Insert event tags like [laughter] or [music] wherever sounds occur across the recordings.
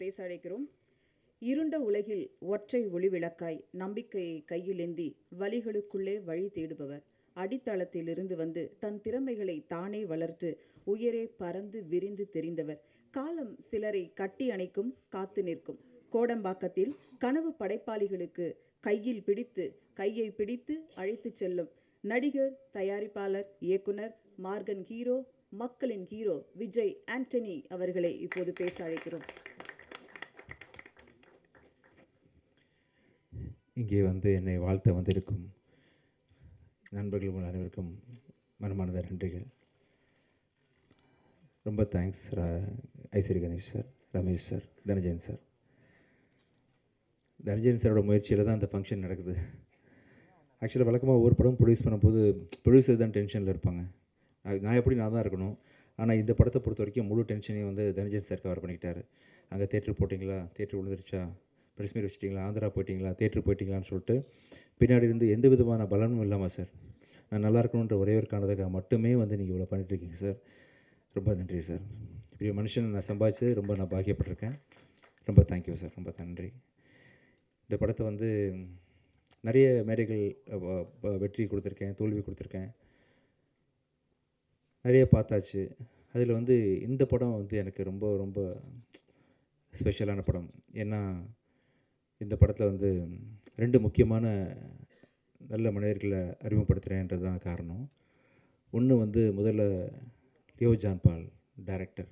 பேச அழைக்கிறோம் இருண்ட உலகில் ஒற்றை ஒளி விளக்காய் நம்பிக்கையை கையிலேந்தி வழிகளுக்குள்ளே வழி தேடுபவர். அடித்தளத்திலிருந்து வந்து தன் திறமைகளை தானே வளர்த்து உயரே பறந்து விரிந்து தெரிந்தவர். காலம் சிலரை கட்டி அணைக்கும் காத்து நிற்கும். கோடம்பாக்கத்தில் கனவு படைப்பாளிகளுக்கு கையில் பிடித்து கையை பிடித்து அழைத்துச் செல்லும் நடிகர் தயாரிப்பாளர் இயக்குனர் மார்கன் ஹீரோ மக்களின் ஹீரோ விஜய் ஆண்டனி அவர்களை இப்போது பேச அழைக்கிறோம். இங்கே வந்து என்னை வாழ்த்த வந்திருக்கும் நண்பர்கள் உங்கள் அனைவருக்கும் மனமார்ந்த நன்றிகள். ரொம்ப thanks Ishari Ganesh sir Ramesh sir Dhananjayan sir Dhananjayan சாரோட முயற்சியில் தான் அந்த ஃபங்க்ஷன் நடக்குது. ஆக்சுவலாக வழக்கமாக ஒவ்வொரு படம் ப்ரொடியூஸ் பண்ணும்போது ப்ரொடியூசர் தான் டென்ஷனில் இருப்பாங்க. நான் எப்படி நான் தான் இருக்கணும்? ஆனால் இந்த படத்தை பொறுத்த வரைக்கும் முழு டென்ஷனையும் வந்து தனஞ்சயன் சார் கவர் பண்ணிக்கிட்டார். அங்கே தேட்டர் போட்டிங்களா? தேட்டர் விழுந்துருச்சா? ப்ரெஸ் மீட் வச்சிட்டிங்களா? ஆந்திரா போயிட்டீங்களா? தேட்டர் போயிட்டீங்களான்னு சொல்லிட்டு பின்னாடி இருந்து எந்த விதமான பலனும் இல்லாமல் சார் நான் நல்லா இருக்கணுன்ற ஒரே ஒரு காரணத்துக்காக மட்டுமே வந்து நீங்கள் இவ்வளோ பண்ணிட்டுருக்கீங்க சார். ரொம்ப நன்றி சார். இப்படி மனுஷனை நான் சம்பாதிச்சது ரொம்ப நான் பாக்கியப்பட்டிருக்கேன். ரொம்ப தேங்க்யூ சார். ரொம்ப நன்றி. இந்த படத்தை வந்து நிறைய மேடைகள் வெற்றி கொடுத்துருக்கேன் தோல்வி கொடுத்துருக்கேன். நிறைய பார்த்தாச்சு. அதில் வந்து இந்த படம் வந்து எனக்கு ரொம்ப ரொம்ப ஸ்பெஷலான படம். ஏன்னா இந்த படத்தில் வந்து ரெண்டு முக்கியமான நல்ல மனிதர்களை அறிமுகப்படுத்துகிறேன்றது தான் காரணம். ஒன்று வந்து முதல்ல லியோ ஜான்பால் டைரக்டர்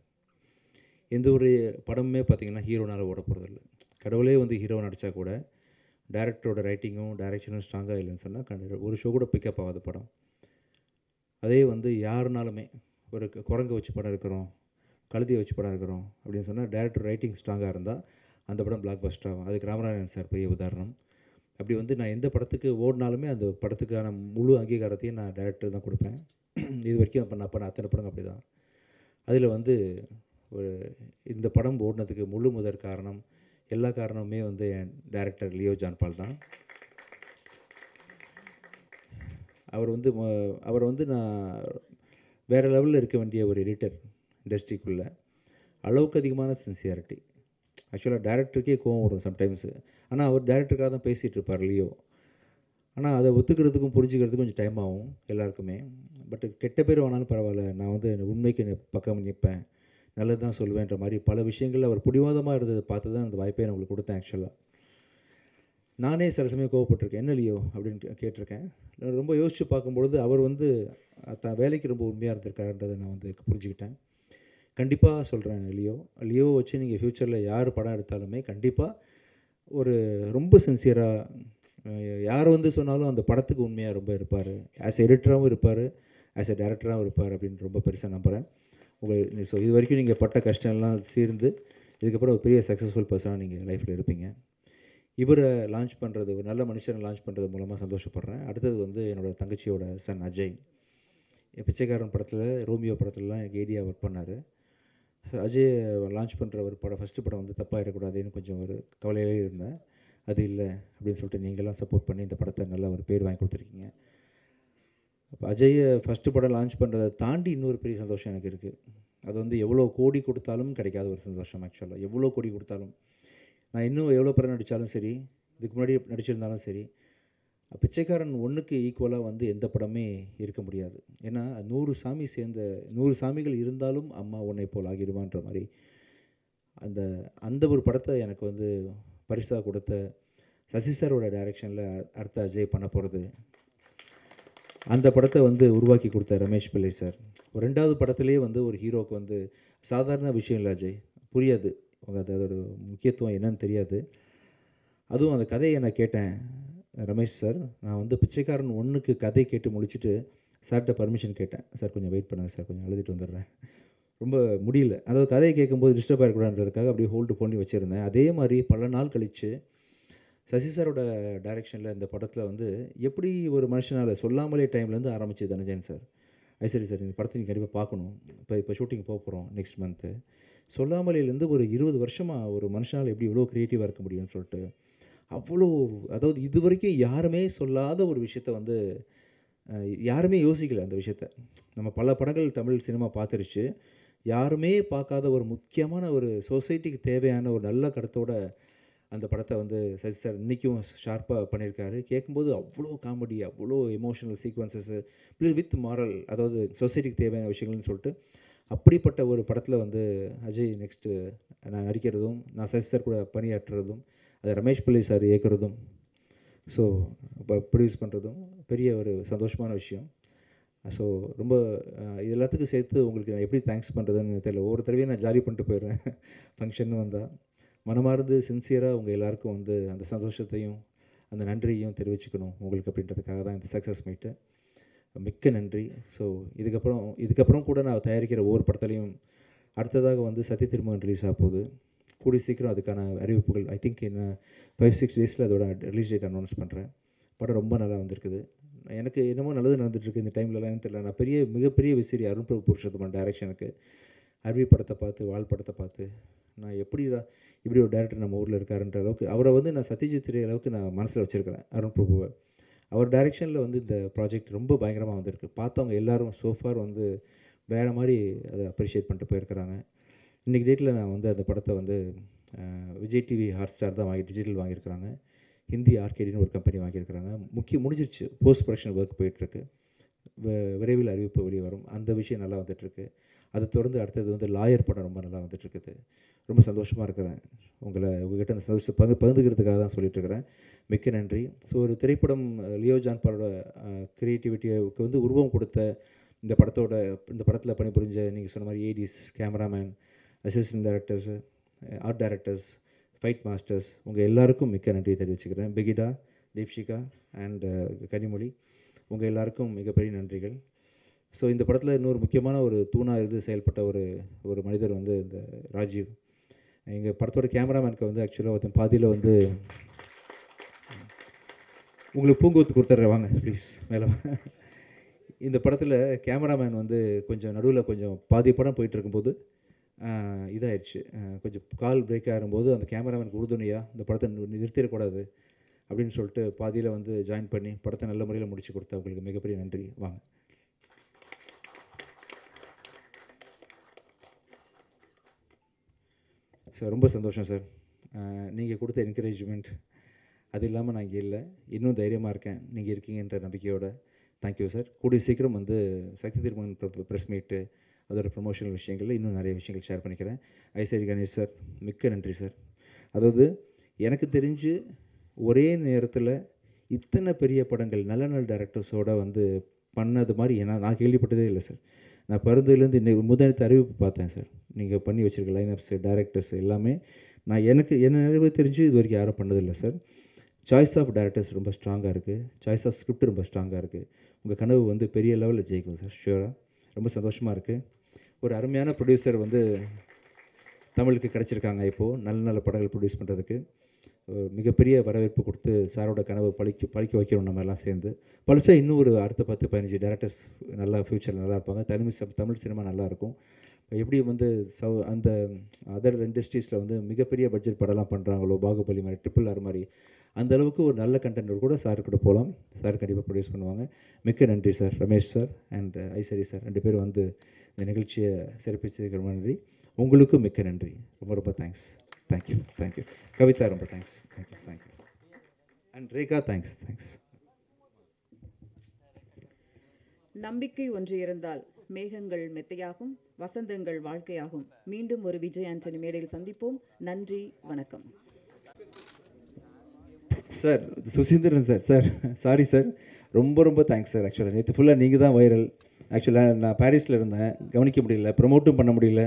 எந்த ஒரு படமுமே பார்த்திங்கன்னா ஹீரோனால் ஓட போகிறதில்ல கடவுளே வந்து ஹீரோ நடித்தா கூட டைரக்டரோட ரைட்டிங்கும் டைரக்ஷனும் ஸ்ட்ராங்காக இல்லைன்னு சொன்னால் கண்டிப்பாக ஒரு ஷோ கூட பிக்கப் ஆகாத படம். அதே வந்து யாருனாலுமே ஒரு குரங்கை வச்சு படம் இருக்கிறோம் கழுதியை வச்சு படம் இருக்கிறோம் அப்படின்னு சொன்னால் டேரக்டர் ரைட்டிங் ஸ்ட்ராங்காக இருந்தால் அந்த படம் பிளாக் பஸ்டர் ஆகும். அதுக்கு ராமநாராயணன் சார் பெரிய உதாரணம். அப்படி வந்து நான் எந்த படத்துக்கு ஓடினாலுமே அந்த படத்துக்கான முழு அங்கீகாரத்தையும் நான் டேரக்டர் தான் கொடுப்பேன். [clears throat] இது வரைக்கும் அப்போ நான் பண்ண அத்தனை படம் அப்படி தான் அதில் வந்து ஒரு இந்த படம் ஓடினதுக்கு முழு முதற் காரணம் எல்லா காரணமுமே வந்து என் டேரக்டர் லியோ ஜான்பால் தான். அவர் வந்து ம- அவர் வந்து நான் வேறு லெவலில் இருக்க வேண்டிய ஒரு எடிட்டர் இண்டஸ்ட்ரிக்குள்ளே அளவுக்கு அதிகமான சின்சியாரிட்டி ஆக்சுவலாக டேரக்டருக்கே கோவம் வரும் சம்டைம்ஸு ஆனால் அவர் டேரக்டருக்காக தான் பேசிகிட்டு இருப்பார் லியோ ஆனால் அதை ஒத்துக்கிறதுக்கும் புரிஞ்சுக்கிறதுக்கும் கொஞ்சம் டைம் ஆகும் எல்லாருக்குமே. பட் கெட்ட பேர் வேணாலும் பரவாயில்ல. நான் வந்து உண்மைக்கு பக்கம் நிற்பேன். நல்லது தான் சொல்லுவேன்ற மாதிரி பல விஷயங்கள் அவர் பிடிவாதமாக இருந்ததை பார்த்து தான் அந்த வாய்ப்பை நான் உங்களுக்கு கொடுத்தேன் ஆக்சுவலாக நானே சில சமயம் கோவப்பட்டிருக்கேன். என்ன இல்லையோ அப்படின்னு கேட்டிருக்கேன். நான் ரொம்ப யோசித்து பார்க்கும்பொழுது அவர் வந்து தான் வேலைக்கு ரொம்ப உண்மையாக இருந்திருக்காருன்றதை நான் வந்து புரிஞ்சுக்கிட்டேன். கண்டிப்பாக சொல்கிறேன் லியோ. லியோ வச்சு நீங்கள் ஃப்யூச்சரில் யார் படம் எடுத்தாலுமே கண்டிப்பாக ஒரு ரொம்ப சின்சியராக யார் வந்து சொன்னாலும் அந்த படத்துக்கு உண்மையாக ரொம்ப இருப்பார். ஆஸ் எடிட்டராகவும் இருப்பார் ஆஸ் எ டேரக்டராகவும் இருப்பார் அப்படின்னு ரொம்ப பெருசாக நம்புகிறேன் உங்கள் ஸோ இது வரைக்கும் நீங்கள் பட்ட கஷ்டம்லாம் சீர்ந்து இதுக்கப்புறம் ஒரு பெரிய சக்ஸஸ்ஃபுல் பர்சனாக நீங்கள் லைஃப்பில் இருப்பீங்க. இவரை லான்ச் பண்ணுறது ஒரு நல்ல மனுஷனை லான்ச் பண்ணுறது மூலமாக சந்தோஷப்படுறேன். அடுத்தது வந்து என்னோட தங்கச்சியோட சன் அஜய். என் பிச்சைக்காரன் படத்தில் ரோமியோ படத்துலலாம் எனக்கு ஏடியா ஒர்க் பண்ணார். அஜய் லான்ச் பண்ணுற ஒரு படம் ஃபஸ்ட்டு படம் வந்து தப்பாகிடக்கூடாதுன்னு கொஞ்சம் ஒரு கவலையிலே இருந்தேன். அது இல்லை அப்படின்னு சொல்லிட்டு நீங்களாம் சப்போர்ட் பண்ணி இந்த படத்தை நல்ல ஒரு பேர் வாங்கி கொடுத்துருக்கீங்க. அப்போ அஜயை ஃபஸ்ட்டு படம் லான்ச் பண்ணுறதை தாண்டி இன்னொரு பெரிய சந்தோஷம் எனக்கு இருக்குது அது வந்து எவ்வளோ கோடி கொடுத்தாலும் கிடைக்காத ஒரு சந்தோஷம் ஆக்சுவலாக எவ்வளோ கோடி கொடுத்தாலும். நான் இன்னும் எவ்வளோ படம் நடித்தாலும் சரி இதுக்கு முன்னாடி நடிச்சிருந்தாலும் சரி பிச்சைக்காரன் ஒன்றுக்கு ஈக்குவலாக வந்து எந்த படமே இருக்க முடியாது. ஏன்னா நூறு சாமி சேர்ந்த நூறு சாமிகள் இருந்தாலும் அம்மா உன்னை போல் ஆகிடுவான்ற மாதிரி அந்த அந்த ஒரு படத்தை எனக்கு வந்து பரிசாக கொடுத்த சசி சாரோட டைரக்ஷனில் அடுத்த அஜய் பண்ண போகிறது அந்த படத்தை வந்து உருவாக்கி கொடுத்த ரமேஷ் பிள்ளை சார். ரெண்டாவது படத்துலேயே வந்து ஒரு ஹீரோவுக்கு வந்து சாதாரண விஷயம் இல்லை அஜய். புரியாது. அதோட முக்கியத்துவம் என்னன்னு தெரியாது. அதுவும் அந்த கதையை நான் கேட்டேன். ரமேஷ் சார் நான் வந்து பிச்சைக்காரன் ஒன்றுக்கு கதை கேட்டு முடிச்சுட்டு சார்கிட்ட பர்மிஷன் கேட்டேன். சார் கொஞ்சம் வெயிட் பண்ணுங்கள் சார் கொஞ்சம் எழுதிட்டு வந்துடுறேன். ரொம்ப முடியல. அதாவது கதையை கேட்கும்போது டிஸ்டர்ப் ஆகிடக்கூடாதுன்றதுக்காக அப்படியே ஹோல்டு பண்ணி வச்சுருந்தேன். அதே மாதிரி பல நாள் கழித்து சசி சாரோட டைரெக்ஷனில் இந்த படத்தில் வந்து எப்படி ஒரு மனுஷனால் சொல்லாமலே டைம்லேருந்து ஆரம்பிச்சு தனஜயன் சார். ஐஸ்வரி சார் இந்த படத்தை நீங்கள் கண்டிப்பாக பார்க்கணும். இப்போ இப்போ ஷூட்டிங் போக போகிறோம் நெக்ஸ்ட் மந்த்து சொல்லாமலேருந்து ஒரு இருபது வருஷமாக ஒரு மனுஷனால் எப்படி இவ்வளோ க்ரியேட்டிவாக இருக்க முடியும்னு சொல்லிட்டு அவ்வளோ அதாவது இது வரைக்கும் யாருமே சொல்லாத ஒரு விஷயத்த வந்து யாருமே யோசிக்கல அந்த விஷயத்த. நம்ம பல படங்கள் தமிழ் சினிமா பார்த்துருச்சு. யாருமே பார்க்காத ஒரு முக்கியமான ஒரு சொசைட்டிக்கு தேவையான ஒரு நல்ல கருத்தோட அந்த படத்தை வந்து சசி சார் இன்றைக்கும் ஷார்ப்பாக பண்ணியிருக்காரு. கேட்கும்போது அவ்வளோ காமெடி அவ்வளோ emotional sequences plus with moral அதாவது சொசைட்டிக்கு தேவையான விஷயங்கள்னு சொல்லிட்டு அப்படிப்பட்ட ஒரு படத்தில் வந்து அஜய் நெக்ஸ்ட்டு நான் நடிக்கிறதும் நான் சசி சார் கூட பணியாற்றுறதும் அது ரமேஷ் பிள்ளை சார் இயக்குறதும் ஸோ இப்போ ப்ரொடியூஸ் பண்ணுறதும் பெரிய ஒரு சந்தோஷமான விஷயம். ஸோ ரொம்ப இது எல்லாத்துக்கும் சேர்த்து உங்களுக்கு நான் எப்படி தேங்க்ஸ் பண்ணுறதுன்னு தெரியல. ஒவ்வொரு தடவையும் நான் ஜாலி பண்ணிட்டு போயிடுறேன். ஃபங்க்ஷன் வந்தால் மனமார்ந்து சின்சியராக உங்கள் எல்லாருக்கும் வந்து அந்த சந்தோஷத்தையும் அந்த நன்றியையும் தெரிவிச்சுக்கணும் உங்களுக்கு அப்படின்றதுக்காக தான் இந்த சக்ஸஸ் மீட்டு மிக்க நன்றி. ஸோ இதுக்கப்புறம் இதுக்கப்புறம் கூட நான் தயாரிக்கிற ஒவ்வொரு படத்துலையும் அடுத்ததாக வந்து சத்திய திருமகன் ரிலீஸ் ஆக போகுது. கூடி சீக்கிரம் அதுக்கான அறிவிப்புகள் ஐ திங்க் இன்னும் ஃபைவ் சிக்ஸ் டேஸில் அதோட ரிலீஸ் டேட் அனௌன்ஸ் பண்ணுறேன் படம் ரொம்ப நல்லா வந்திருக்குது. எனக்கு என்னமோ நல்லது நடந்துகிட்ருக்கு இந்த டைம்லலாம் தெரியல. நான் பெரிய மிகப்பெரிய விசிறி அருண் பிரபு புருஷோத்தமன் டைரக்ஷனுக்கு அருவி படத்தை பார்த்து வாழ் படத்தை பார்த்து நான் எப்படி இப்படி ஒரு டேரக்டர் நம்ம ஊரில் இருக்காருன்ற அளவுக்கு அவரை வந்து நான் சத்யஜித் ரே அளவுக்கு நான் மனசில் வச்சுருக்கிறேன் அருண் பிரபுவை. அவர் டைரெக்ஷனில் வந்து இந்த ப்ராஜெக்ட் ரொம்ப பயங்கரமாக வந்திருக்கு. பார்த்தவங்க எல்லாரும் சோஃபார் வந்து வேறு மாதிரி அதை அப்ரிஷியேட் பண்ணிட்டு போயிருக்கிறாங்க. இன்றைக்கி டேட்டில் நான் வந்து அந்த படத்தை வந்து விஜய் டிவி ஹாட் ஸ்டார் தான் வாங்கி டிஜிட்டல் வாங்கியிருக்கிறாங்க. ஹிந்தி ஆர்கேடின்னு ஒரு கம்பெனி வாங்கியிருக்கிறாங்க. முக்கிய முடிஞ்சிருச்சு. போஸ்ட் ப்ரொடக்ஷன் ஒர்க் போயிட்டுருக்கு விரைவில் அறிவிப்பு வெளியே வரும். அந்த விஷயம் நல்லா வந்துட்டுருக்கு. அதை தொடர்ந்து அடுத்தது வந்து லாயர் படம் ரொம்ப நல்லா வந்துட்டுருக்குது. ரொம்ப சந்தோஷமாக இருக்கிறேன். உங்களை உங்ககிட்ட அந்த சந்தோஷம் பங்கு பகிர்ந்துக்கிறதுக்காக தான் சொல்லிட்டுருக்கிறேன். மிக்க நன்றி. ஸோ ஒரு திரைப்படம் லியோ ஜான்பாலோட க்ரியேட்டிவிட்டிக்கு வந்து உருவம் கொடுத்த இந்த படத்தோட இந்த படத்தில் பணிபுரிஞ்ச நீங்கள் சொன்ன மாதிரி ADs cameraman assistant directors art directors fight masters உங்கள் எல்லாருக்கும் மிக்க நன்றியை தெரிவிச்சுக்கிறேன். பிகிடா தீப்ஷிகா அண்ட் uh, கனிமொழி உங்கள் எல்லாருக்கும் மிகப்பெரிய நன்றிகள். ஸோ இந்த படத்தில் இன்னொரு முக்கியமான ஒரு தூணாக இருந்து செயல்பட்ட ஒரு ஒரு மனிதர் வந்து இந்த ராஜீவ். எங்கள் படத்தோட கேமராமேனுக்கு வந்து ஆக்சுவலாக ஒருத்தன் பாதியில் வந்து உங்களுக்கு பூங்கொத்து கொடுத்துட்றேன் வாங்க ப்ளீஸ் மேலே இந்த படத்தில் கேமராமேன் வந்து கொஞ்சம் நடுவில் கொஞ்சம் பாதி படம் போயிட்டு இருக்கும்போது இதாகிடுச்சு கொஞ்சம் கால் பிரேக் ஆகும்போது அந்த கேமராமேனுக்கு உறுதுணையாக இந்த படத்தை நிறுத்திடக்கூடாது அப்படின்னு சொல்லிட்டு பாதியில் வந்து ஜாயின் பண்ணி படத்தை நல்ல முறையில் முடிச்சு கொடுத்த உங்களுக்கு மிகப்பெரிய நன்றி. வாங்க. சார் ரொம்ப சந்தோஷம் சார். நீங்கள் கொடுத்த என்கரேஜ்மெண்ட் அது இல்லாமல் நான் இங்கே இல்லை. இன்னும் தைரியமாக இருக்கேன். நீங்கள் இருக்கீங்கன்ற நம்பிக்கையோடு. தேங்க்யூ சார் கூடிய சீக்கிரம் வந்து சக்தி திருமகன் ப்ரெஸ் மீட்டு அதோட ப்ரொமோஷனல் விஷயங்களில் இன்னும் நிறைய விஷயங்கள் ஷேர் பண்ணிக்கிறேன். ஐசரி கணேஷ் சார் மிக்க நன்றி சார் அதாவது எனக்கு தெரிஞ்சு ஒரே நேரத்தில் இத்தனை பெரிய படங்கள் நல்ல நல்ல டேரக்டர்ஸோடு வந்து பண்ணது மாதிரி ஏன்னா நான் கேள்விப்பட்டதே இல்லை சார் நான் பிறந்ததுலேருந்து இன்னைக்கு முதலத்து அறிவிப்பு பார்த்தேன் சார் நீங்கள் பண்ணி வச்சுருக்க லைனப்ஸு டேரக்டர்ஸ் எல்லாமே நான் எனக்கு என்ன நிறைவு தெரிஞ்சு இது வரைக்கும் யாரும் பண்ணதில்லை சார் சாய்ஸ் ஆஃப் டேரக்டர்ஸ் ரொம்ப ஸ்ட்ராங்காக இருக்குது சாய்ஸ் ஆஃப் ஸ்கிரிப்ட் ரொம்ப ஸ்ட்ராங்காக இருக்குது உங்கள் கனவு வந்து பெரிய லெவலில் ஜெயிக்கும் சார் ஷியூராக ரொம்ப சந்தோஷமாக இருக்குது ஒரு அருமையான ப்ரொடியூசர் வந்து தமிழுக்கு கிடச்சிருக்காங்க இப்போது நல்ல நல்ல படங்கள் ப்ரொடியூஸ் பண்ணுறதுக்கு மிகப்பெரிய வரவேற்பு கொடுத்து சாரோட கனவு பழிக்க பழிக்க வைக்கிறோம் நம்ம எல்லாம் சேர்ந்து. பழிச்சா இன்னும் ஒரு அடுத்த பத்து பதினஞ்சு டேரக்டர்ஸ் நல்லா ஃப்யூச்சரில் நல்லா இருப்பாங்க. தமிழ் தமிழ் சினிமா நல்லா இருக்கும். எப்படி வந்து சவு அந்த அதர் இண்டஸ்ட்ரீஸில் வந்து மிகப்பெரிய பட்ஜெட் படம்லாம் பண்ணுறாங்களோ பாகுபலி மாதிரி ட்ரிபிள் ஆர் மாதிரி அந்த அளவுக்கு ஒரு நல்ல கண்டென்ட் கூட சார் கூட போகலாம். சார் கண்டிப்பாக ப்ரொடியூஸ் பண்ணுவாங்க. மிக்க நன்றி sir. Ramesh sir and Ishari sir. ரெண்டு பேரும் வந்து இந்த நிகழ்ச்சியை சிறப்பிச்சதுக்கு ரொம்ப நன்றி. உங்களுக்கும் மிக்க நன்றி. ரொம்ப ரொம்ப thanks thank you thank you Kavitha ரொம்ப thanks thank you thank you and Rekha thanks thanks நம்பிக்கை ஒன்று இருந்தால் மேகங்கள் மெத்தையாகும் வசந்தங்கள் வாழ்க்கையாகும். மீண்டும் ஒரு விஜய் ஆண்டனி மேடையில் சந்திப்போம். நன்றி வணக்கம். Sir Suseenthiran sir sir sorry sir ரொம்ப ரொம்ப தேங்க்ஸ் சார் ஆக்சுவலாக நேற்று ஃபுல்லாக நீங்கள் தான் வைரல் ஆக்சுவலாக நான் பாரிஸில் இருந்தேன். கவனிக்க முடியல. ப்ரொமோட்டும் பண்ண முடியல.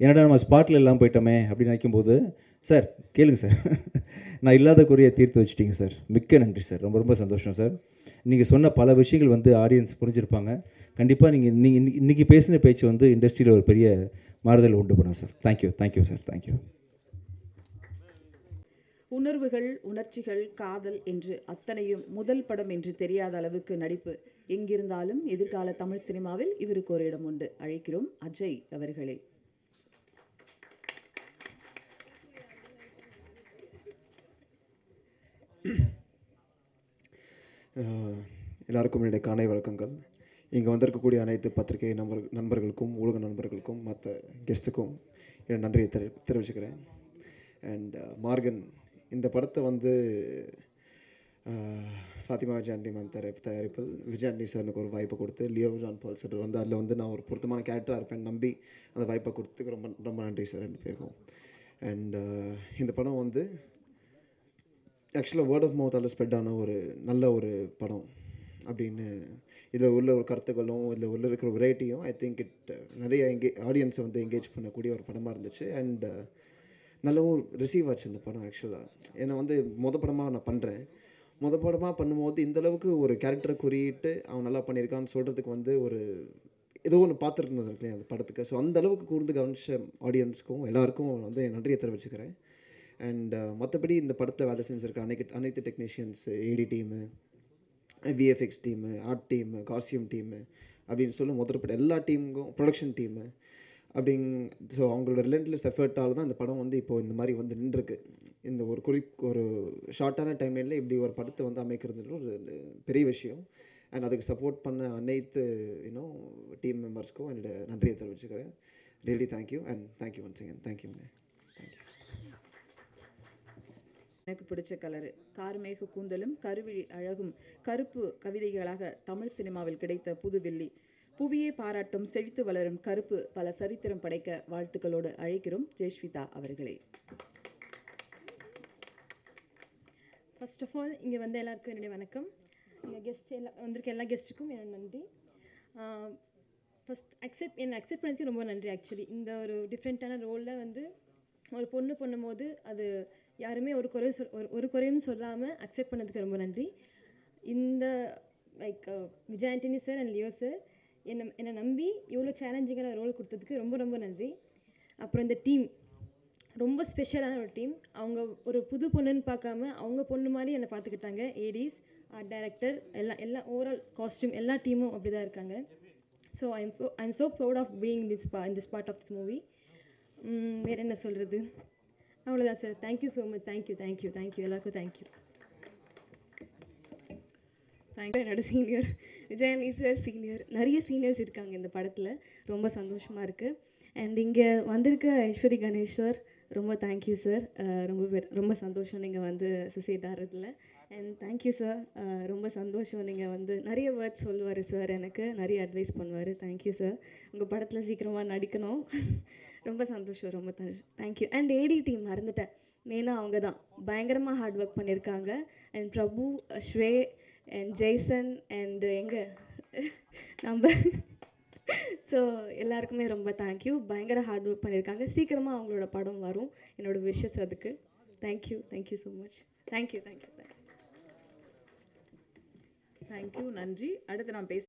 என்னடா நம்ம ஸ்பாட்டில் எல்லாம் போயிட்டோமே அப்படின்னு நினைக்கும்போது சார் கேளுங்க சார் [laughs] நான் இல்லாத குறையை தீர்த்து வச்சுட்டிங்க சார் மிக்க நன்றி சார் ரொம்ப ரொம்ப சந்தோஷம் சார் நீங்கள் சொன்ன பல விஷயங்கள் வந்து ஆடியன்ஸ் புரிஞ்சிருப்பாங்க. கண்டிப்பாக நீங்கள் நீங்கள் இன்றைக்கி பேசின பேச்சு வந்து இண்டஸ்ட்ரியில் ஒரு பெரிய மாறுதல் உண்டு பண்ணும் sir thank you thank you sir thank you உணர்வுகள் உணர்ச்சிகள் காதல் என்று அத்தனையும் முதல் படம் என்று தெரியாத அளவுக்கு நடிப்பு. எங்கிருந்தாலும் எதிர்கால தமிழ் சினிமாவில் இவருக்கு ஒரு இடம் உண்டு. அழைக்கிறோம் அஜய் அவர்களே. எல்லாருக்கும் என்னுடைய காணை வணக்கங்கள். இங்கே வந்திருக்கக்கூடிய அனைத்து பத்திரிகை நண்பர் நண்பர்களுக்கும் ஊடக நண்பர்களுக்கும் மற்ற கெஸ்ட்டுக்கும் என் நன்றியை தெரி தெரிவிச்சுக்கிறேன். அண்ட் மார்கன் இந்த படத்தை வந்து ஃபாத்திமா ஜாண்டி மேம் தயாரிப்பு தயாரிப்பில் விஜயாண்டி சார் எனக்கு ஒரு வாய்ப்பை கொடுத்து லியோ ஜான் பால் சார் வந்து அதில் வந்து நான் ஒரு பொருத்தமான கேரக்டராக இருப்பேன் நம்பி அந்த வாய்ப்பை கொடுத்துக்கு ரொம்ப ரொம்ப நன்றி சார் ரெண்டு பேருக்கும். அண்ட் இந்த படம் வந்து ஆக்சுவலாக வேர்ட் ஆஃப் மவுத்தால் ஸ்ப்ரெட் ஆன ஒரு நல்ல ஒரு படம் அப்படின்னு இதில் உள்ள ஒரு கருத்துக்களும் இதில் உள்ள இருக்கிற வெரைட்டியும் ஐ திங்க் இட் நிறைய எங்கே ஆடியன்ஸை வந்து என்கேஜ் பண்ணக்கூடிய ஒரு படமாக இருந்துச்சு. அண்ட் நல்லாவும் ரிசீவ் ஆச்சு அந்த படம் ஆக்சுவலாக ஏன்னா வந்து மொத படமாக நான் பண்ணுறேன் மொத படமாக பண்ணும்போது இந்த அளவுக்கு ஒரு கேரக்டரை குறியிட்டு அவன் நல்லா பண்ணியிருக்கான்னு சொல்கிறதுக்கு வந்து ஒரு ஏதோ ஒன்று பார்த்துருந்தது இருக்கேன் அந்த படத்துக்கு. ஸோ அந்த அளவுக்கு கூர்ந்து கவனிச்ச ஆடியன்ஸ்க்கும் எல்லாருக்கும் வந்து என் நன்றியை தெரிவிச்சுக்கிறேன். அண்ட் uh, மற்றபடி இந்த படத்தில் வேலை செஞ்சுருக்க அனைத்து அனைத்து technicians AD team VFX team art team costume team அப்படின்னு சொல்லி முதற்பட்ட எல்லா டீமுக்கும் ப்ரொடக்ஷன் டீமு அப்படிங் ஸோ அவங்களோட ரிலன்ட்லெஸ் எஃபர்ட்டால் தான் இந்த படம் வந்து இப்போ இந்த மாதிரி வந்து நின்றுருக்கு. இந்த ஒரு குறி ஒரு ஷார்ட்டான டைம்லைனில் இப்படி ஒரு படத்தை வந்து அமைக்கிறதுன்ற ஒரு பெரிய விஷயம். அண்ட் அதுக்கு சப்போர்ட் பண்ண அனைத்து இன்னும் டீம் மெம்பர்ஸ்க்கும் என்னோட நன்றியை தெரிவிச்சுக்கிறேன். Really thank you and thank you once again தேங்க்யூங்க தேங்க்யூ எனக்கு பிடிச்ச கலரு கார்மேக கூந்தலும் கருவி அழகும் கருப்பு கவிதைகளாக தமிழ் சினிமாவில் கிடைத்த புதுவெள்ளி புவியை பாராட்டும் செழித்து வளரும் கருப்பு பல சரித்திரம் படைக்க வாழ்த்துக்களோடு அழைக்கிறோம் ஜெய்ஸ்விதா அவர்களே. ஃபர்ஸ்ட் ஆஃப் ஆல் இங்கே வந்த எல்லாருக்கும் என்னுடைய வணக்கம். இங்கே கெஸ்ட் எல்லா வந்திருக்க எல்லா கெஸ்ட்டுக்கும் என்னோட நன்றி. ஃபஸ்ட் அக்செப்ட் என்னை அக்செப்ட் பண்ணதுக்கு ரொம்ப நன்றி ஆக்சுவலி இந்த ஒரு டிஃப்ரெண்ட்டான ரோலில் வந்து ஒரு பொண்ணு பண்ணும்போது அது யாருமே ஒரு குறை சொல் ஒரு ஒரு குறையும் சொல்லாமல் அக்செப்ட் பண்ணதுக்கு ரொம்ப நன்றி. இந்த like Vijay Antony sir and Leo sir என்னை என்னை நம்பி இவ்வளோ சேலஞ்சிங்கான ரோல் கொடுத்ததுக்கு ரொம்ப ரொம்ப நன்றி. அப்புறம் இந்த டீம் ரொம்ப ஸ்பெஷலான ஒரு டீம் அவங்க ஒரு புது பொண்ணுன்னு பார்க்காம அவங்க பொண்ணு மாதிரி என்னை பார்த்துக்கிட்டாங்க. ஏடிஸ் ஆர்ட் டைரக்டர் எல்லாம் எல்லா ஓவரால் காஸ்ட்யூம் எல்லா டீமும் அப்படி தான் இருக்காங்க so I'm I'm so proud of being this பா in this part of this movie வேறு என்ன சொல்கிறது அவ்வளோதான் sir thank you so much thank you thank you thank you எல்லாருக்கும் தேங்க்யூ தேங்க் என்னோட சீனியர் விஜயனி சார் சீனியர் நிறைய சீனியர்ஸ் இருக்காங்க இந்த படத்தில். ரொம்ப சந்தோஷமாக இருக்குது அண்ட் இங்கே வந்திருக்க ஐஸ்வரி கணேஷ் சார் ரொம்ப தேங்க்யூ சார் ரொம்ப ரொம்ப சந்தோஷம் நீங்கள் வந்து அசோசியேட் ஆகிறதுல. அண்ட் தேங்க்யூ சார் ரொம்ப சந்தோஷம் நீங்கள் வந்து நிறைய வேர்ட்ஸ் சொல்லுவார் சார் எனக்கு. நிறைய அட்வைஸ் பண்ணுவார். தேங்க்யூ சார் உங்கள் படத்தில் சீக்கிரமாக நடிக்கணும். ரொம்ப சந்தோஷம் ரொம்ப தேங்க்யூ அண்ட் ஏடி டீம் மறந்துட்டேன். மெயினாக அவங்க தான் பயங்கரமாக ஹார்ட் ஒர்க் பண்ணியிருக்காங்க அண்ட் பிரபு ஸ்ரே அண்ட் ஜெய்சன் அண்டு எங்கள் நம்ம. ஸோ எல்லாருக்குமே ரொம்ப தேங்க்யூ பயங்கர ஹார்ட் ஒர்க் பண்ணியிருக்காங்க சீக்கிரமாக அவங்களோட படம் வரும். என்னோடய விஷஸ் அதுக்கு. Thank you thank you so much thank you thank you thank you நன்றி. அடுத்து நான் பேச